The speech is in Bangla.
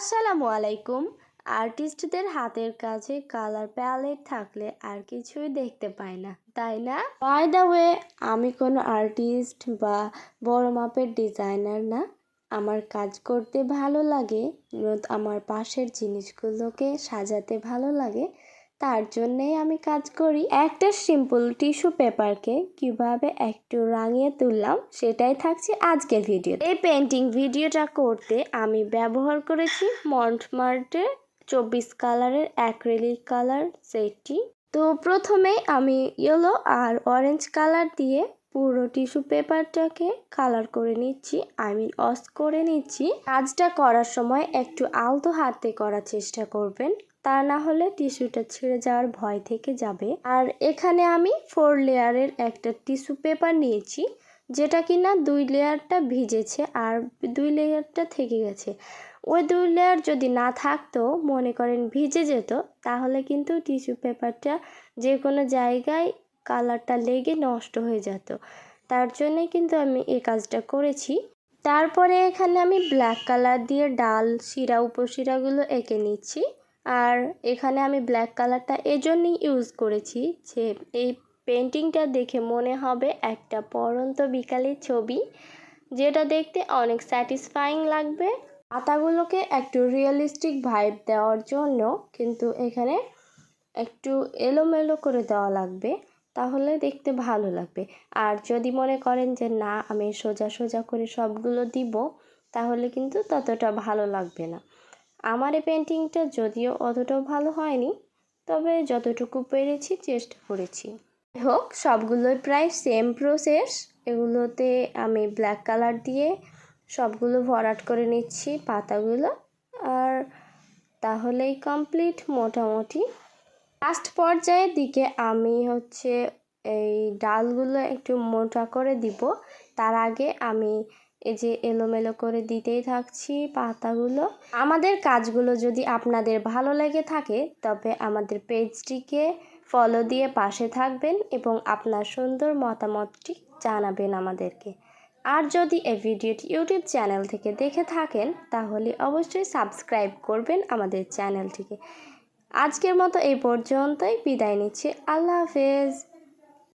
আসসালামু আলাইকুম। আর্টিস্টদের হাতের কাছে কালার প্যালেট থাকলে আর কিছুই দেখতে পায় না, তাই না? বাই দ্য ওয়ে আমি কোনো আর্টিস্ট বা বড় মাপের ডিজাইনার না। আমার কাজ করতে ভালো লাগে, আমার পাশের জিনিসগুলোকে সাজাতে ভালো লাগে। তার জন্যেই আমি কাজ করি। একটা সিম্পল টিস্যু পেপারকে কীভাবে একটু রাঙিয়ে তুললাম, সেটাই থাকছে আজকের ভিডিও এই পেন্টিং ভিডিওটা করতে আমি ব্যবহার করেছি মন্টমার্টের চব্বিশ কালারের অ্যাক্রেলিক কালার সেটটি তো প্রথমে আমি ইয়েলো আর অরেঞ্জ কালার দিয়ে পুরো টিস্যু পেপারটাকে কালার করে নিচ্ছি, আই মিন অস করে নিচ্ছি। কাজটা করার সময় একটু আলতো হাতে করার চেষ্টা করবেন, তা না হলে টিস্যুটা ছিঁড়ে যাওয়ার ভয় থেকে যাবে। আর এখানে আমি ফোর লেয়ারের একটা টিস্যু পেপার নিয়েছি, যেটা কিনা দুই লেয়ারটা ভিজেছে আর দুই লেয়ারটা থেকে গেছে। ওই দুই লেয়ার যদি না থাকতো, মনে করেন ভিজে যেত, তাহলে কিন্তু টিস্যু পেপারটা যে কোনো জায়গায় কালারটা লেগে নষ্ট হয়ে যেত। তার জন্যে কিন্তু আমি এই কাজটা করেছি। তারপরে এখানে আমি ব্ল্যাক কালার দিয়ে ডাল, শিরা, উপশিরাগুলো এঁকে নিচ্ছি। আর এখানে আমি ব্ল্যাক কালারটা এজন্যই ইউজ করেছি যে এই পেন্টিংটা দেখে মনে হবে একটা পরন্ত বিকালের ছবি, যেটা দেখতে অনেক স্যাটিসফাইং লাগবে। পাতাগুলোকে একটু রিয়েলিস্টিক ভাইব দেওয়ার জন্য কিন্তু এখানে একটু এলোমেলো করে দেওয়া লাগবে। তাহলে দেখতে ভালো লাগবে। আর যদি মনে করেন যে, না, আমি সোজা সোজা করে সবগুলো দিব, তাহলে কিন্তু ততটা ভালো লাগবে না। আমার এই পেন্টিংটা যদিও অতটাও ভালো হয়নি, তবে যতটুকু পেরেছি চেষ্টা করেছি। হোক সবগুলোই প্রায় সেম প্রসেস এগুলোতে আমি ব্ল্যাক কালার দিয়ে সবগুলো ভরাট করে নিচ্ছি পাতাগুলো। আর তাহলেই কমপ্লিট মোটামুটি। লাস্ট পর্যায়ের দিকে আমি হচ্ছে এই ডালগুলো একটু মোটা করে দিব। তার আগে আমি এই যে এলোমেলো করে দিতেই থাকছি পাতাগুলো। আমাদের কাজগুলো যদি আপনাদের ভালো লেগে থাকে, তবে আমাদের পেজটিকে ফলো দিয়ে পাশে থাকবেন এবং আপনার সুন্দর মতামতটি জানাবেন আমাদেরকে। আর যদি এই ভিডিওটি ইউটিউব চ্যানেল থেকে দেখে থাকেন, তাহলে অবশ্যই সাবস্ক্রাইব করবেন আমাদের চ্যানেলটিকে। আজকের মতো এই পর্যন্তই বিদায় নিচ্ছি। আল্লাহ হাফেজ।